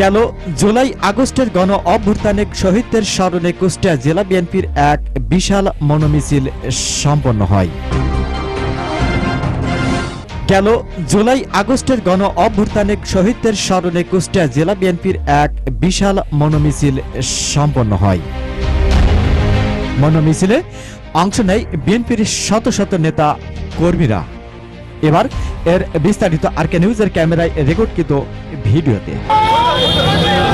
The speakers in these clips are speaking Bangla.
গেল জুলাই আগস্টের গণ অভ্যুত্থানে শহীদদের স্মরণে কুষ্টিয়া জেলা বিএনপির এক বিশাল মনোমিছিল সম্পন্ন হয়। গেল জুলাই আগস্টের গণ অভ্যুত্থানে শহীদদের স্মরণে কুষ্টিয়া জেলা বিএনপির এক বিশাল মনোমিছিল সম্পন্ন হয়। মনোমিছিলে অংশ নেয় বিএনপির শত শত নেতা কর্মীরা। এবার এর বিস্তারিত আর কে নিউজের ক্যামেরায় রেকর্ডকৃত ভিডিওতে। 今!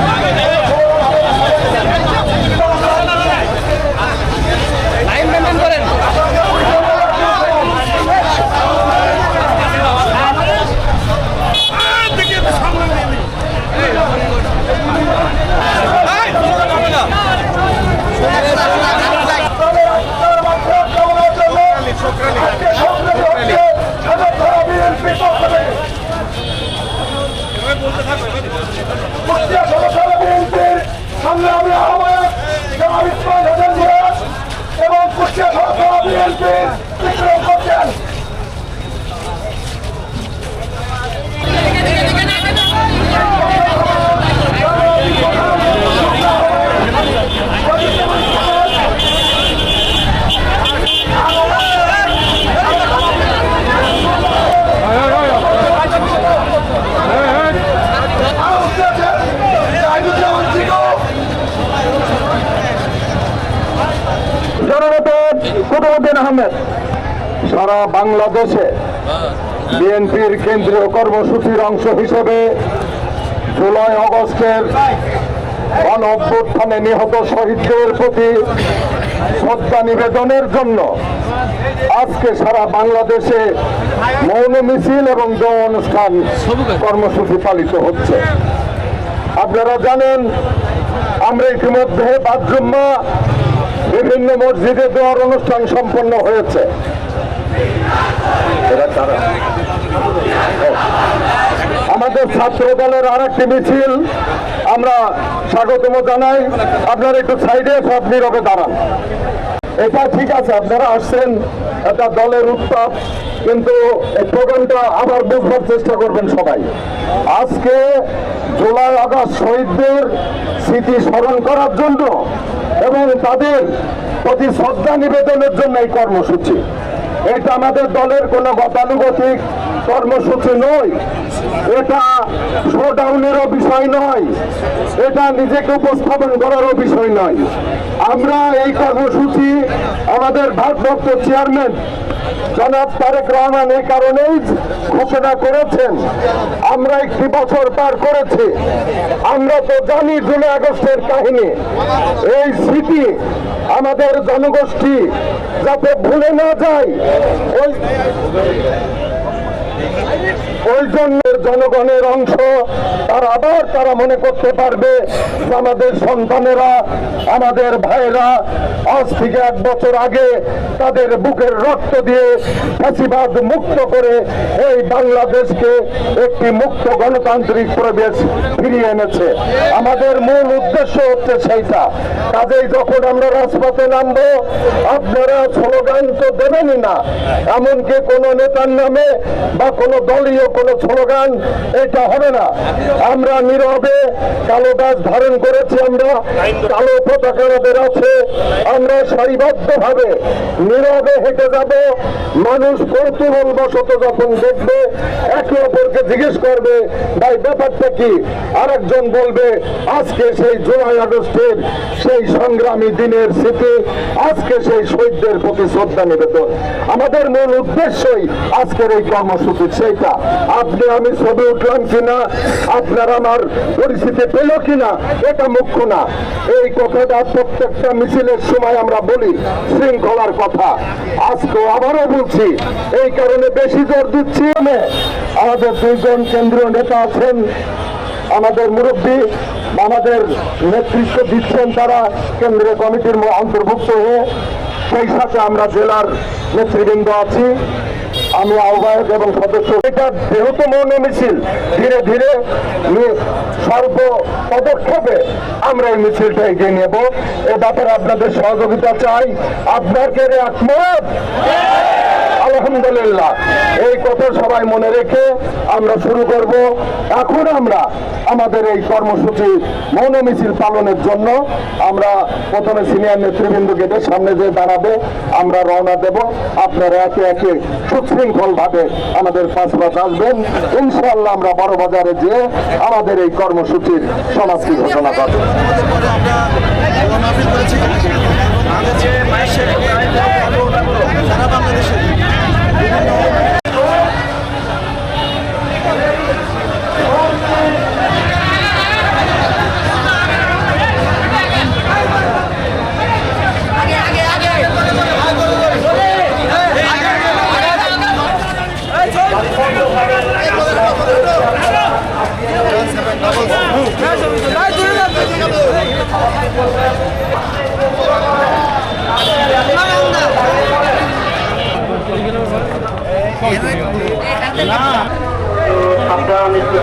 কুতুবুদ্দিন আহমেদ সারা বাংলাদেশে বিএনপির কেন্দ্রীয় কর্মসূচির অংশ হিসেবে জুলাই আগস্টের গণ অভ্যুত্থানে নিহত শহীদদের প্রতি শ্রদ্ধা নিবেদনের জন্য আজকে সারা বাংলাদেশে মৌন মিছিল এবং যৌন অনুষ্ঠান কর্মসূচি পালিত হচ্ছে। আপনারা জানেন, আমরা ইতিমধ্যে বাদজুম্মা বিভিন্ন মসজিদে দেওয়ার অনুষ্ঠান সম্পন্ন হয়েছে। আমাদের ছাত্র দলের আর একটি মিছিল, আমরা স্বাগতম জানাই। আপনার একটু সাইডে সব নীরবে দাঁড়ান। এটা ঠিক আছে, আপনারা আসছেন একটা দলের উত্তাপ কিন্তু এই প্রোগ্রামটা আবার বুঝবার চেষ্টা করবেন সবাই। আজকে জুলাই আগস্ট শহীদদের স্মৃতি স্মরণ করার জন্য এবং তাদের প্রতি শ্রদ্ধা নিবেদনের জন্য এই কর্মসূচি। এটা আমাদের দলের কোনো গতানুগতিক কর্মসূচি নয় এটা শোডাউনেরও বিষয় নয়। এটা নিজেকে উপস্থাপন করারও বিষয় নয়। আমরা এই কর্মসূচি আমাদের ভারপ্রাপ্ত চেয়ারম্যান জনাব তারেক রহমান এই কারণেই ঘোষণা করেছেন, আমরা একটি বছর পার করেছি। আমরা তো জানি জুলাই আগস্টের কাহিনী। এই স্মৃতি আমাদের জনগোষ্ঠী যাতে ভুলে না যায়, ওই ওই জন্য জনগণের অংশ। আর আবার তারা মনে করতে পারবে আমাদের সন্তানেরা আমাদের ভাইয়েরা আজ থেকে এক বছর আগে তাদের বুকের রক্ত দিয়ে ফাঁসিবাদ মুক্ত করে এই বাংলাদেশকে একটি মুক্ত গণতান্ত্রিক প্রবেশ ফিরিয়ে এনেছে। আমাদের মূল উদ্দেশ্য হচ্ছে সেইটা। কাজেই যখন আমরা রাজপথে নামবো, আপনারা স্লোগান তো দেবেনই না। এমনকি কোনো নেতার নামে বা কোনো দলীয় কোনো স্লোগান, এটা হবে না। আমরা নীরবে কালো গাছ ধারণ করেছি আমরা। কালো পতাকা আমাদের আছে। আমরা সারিবদ্ধ ভাবে নীরবে হেঁটে যাব, মানুষ কৌতূহল বশত যখন দেখবে, একে অপরকে জিজ্ঞেস করবে, ভাই, ব্যাপারটা কি? আরেকজন বলবে, আজকে সেই জুলাই আগস্টের সেই সংগ্রামী দিনের স্মৃতি, আজকে সেই শহীদদের প্রতি শ্রদ্ধা নিবেদন। আমাদের মূল উদ্দেশ্যই আজকের এই কর্মসূচি সেইটা। আপনি আমি ছবি উঠলাম কিনা, আপনার আমার পরিস্থিতি পেল কিনা, এটা মুখ্য না। এই কথাটা প্রত্যেকটা মিছিলের সময় আমরা বলি, শৃঙ্খলার কথা আজকে আবারও বলছি, এই কারণে বেশি জোর দিচ্ছি আমি। আমাদের দুইজন কেন্দ্রীয় নেতা আছেন, আমাদের মুরব্বী, আমাদের নেতৃত্ব দিচ্ছেন তারা কেন্দ্রীয় কমিটির অন্তর্ভুক্ত হয়ে, সেই সাথে আমরা জেলার নেতৃবৃন্দ আছি আমি আহ্বায়ক এবং সদস্য। এটা যেহেতু মৌন মিছিল, ধীরে ধীরে সর্ব পদক্ষেপে আমরা এই মিছিলটা এগিয়ে নেব। এ ব্যাপারে আপনাদের সহযোগিতা চাই। আপনার কে একমত? আলহামদুলিল্লাহ। এই কথা সবাই মনে রেখে আমরা শুরু করব। এখন আমরা আমাদের এই কর্মসূচি মৌন মিছিল পালনের জন্য আমরা প্রথমে সিনিয়র নেতৃবৃন্দ গেটের সামনে যে দাঁড়াবে, আমরা রওনা দেব। আপনারা একে একে সুশৃঙ্খল ভাবে আমাদের পাঁচ আসবেন। ইনশাল্লাহ আমরা বড় বাজারে যেয়ে আমাদের এই কর্মসূচির সমাপ্তি ঘোষণা করব পরে আমরা দোয়া মাহফিল করেছি আমাদের যে মায়ের শেখ সারা বাংলাদেশে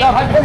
একটু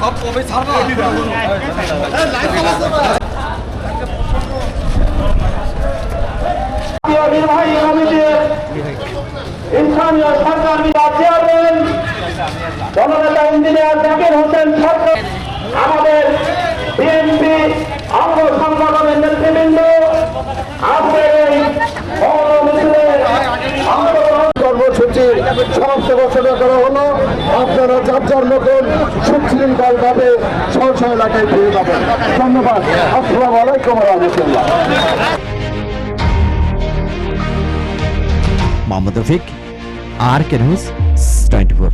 সাবধান কবে দেন নির্বাহী কমিটির সরকার চেয়ারম্যান জননেতা ইঞ্জিনিয়ার জাকির হোসেন সরকার আমাদের বিএনপি অঙ্গ সংগঠনের নেতৃবৃন্দ আজকের এই মৌন মিছিলে অংশগ্রহণ সমাপ্ত ঘোষণা করা হলো। আপনারা যার যার মতন সুশৃঙ্খল ভাবে স্ব এলাকায় ফিরে যাবেন। ধন্যবাদ। আসসালামু আলাইকুম রহমতুল্লাহ। Mohammad Rafiq, R K news twenty four.